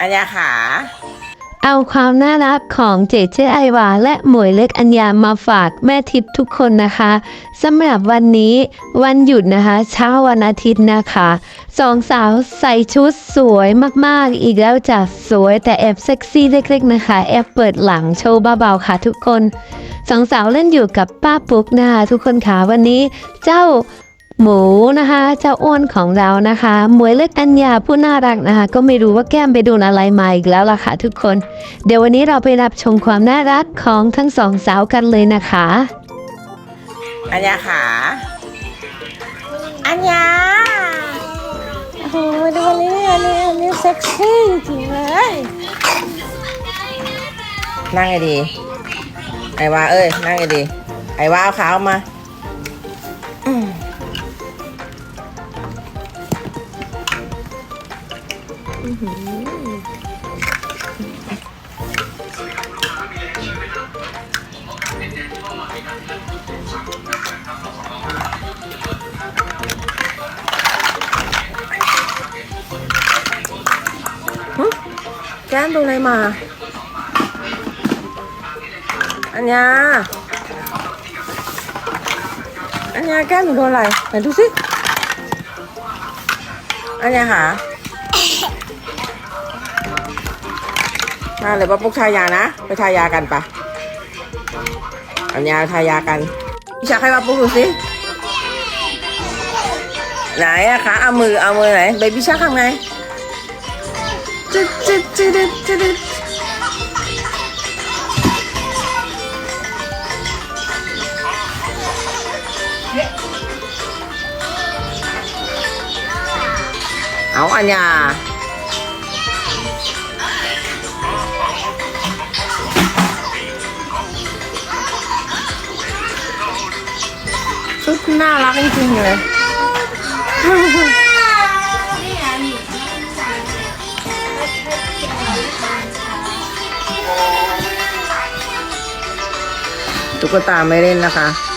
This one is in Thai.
อัญญาขาเอาความน่ารักของเจเจไอวาและหมวยเล็กอัญญามาฝากแม่ทิพย์ทุกคนนะคะสำหรับวันนี้วันหยุดนะคะ เช้าวันอาทิตย์นะคะสองสาวใส่ชุดสวยมากๆ อีกแล้วจ้ะสวยแต่แอบเซ็กซี่เล็กๆนะคะ แอบเปิดหลังโชว์เบาๆค่ะทุกคนสองสาวเล่นอยู่กับป้าปุ๊กนะคะทุกคนค่ะวันนี้เจ้า หมูนะคะเจ้าอ้วนของเรานะคะหมวยเล็กอัญญาผู้น่ารักนะคะ ก็ไม่รู้ว่าแก้มไปโดนอะไรมาอีกแล้วล่ะค่ะทุกคน เดี๋ยววันนี้เราไปรับชมความน่ารักของทั้งสองสาวกันเลยนะคะ อัญญาขาอัญญาโอ้โหดูนี่อันนี้อันนี้เซ็กซี่จริงเลย นั่งไงดี ไอ้วาเอ้ย นั่งไงดี ไอ้วาเอาขาออกมา แก้มดูอะไรมาอัญญาอัญญาแก้ มาเลยป้าปุ๊กทายานะ ไปทายากันปะอัญญาทายากันพี่ชักให้ป้าปุ๊กดูสิ ไหนอะคะ เอามือ เอามือไหน เบบี้ชักทำไงจึ๊ดจึ๊ดจึ๊ดจึ๊ดจึ๊ดเอาอัญญา ชุดน่ารักจริงๆเลย ตุ๊กตาไม่เล่นนะคะ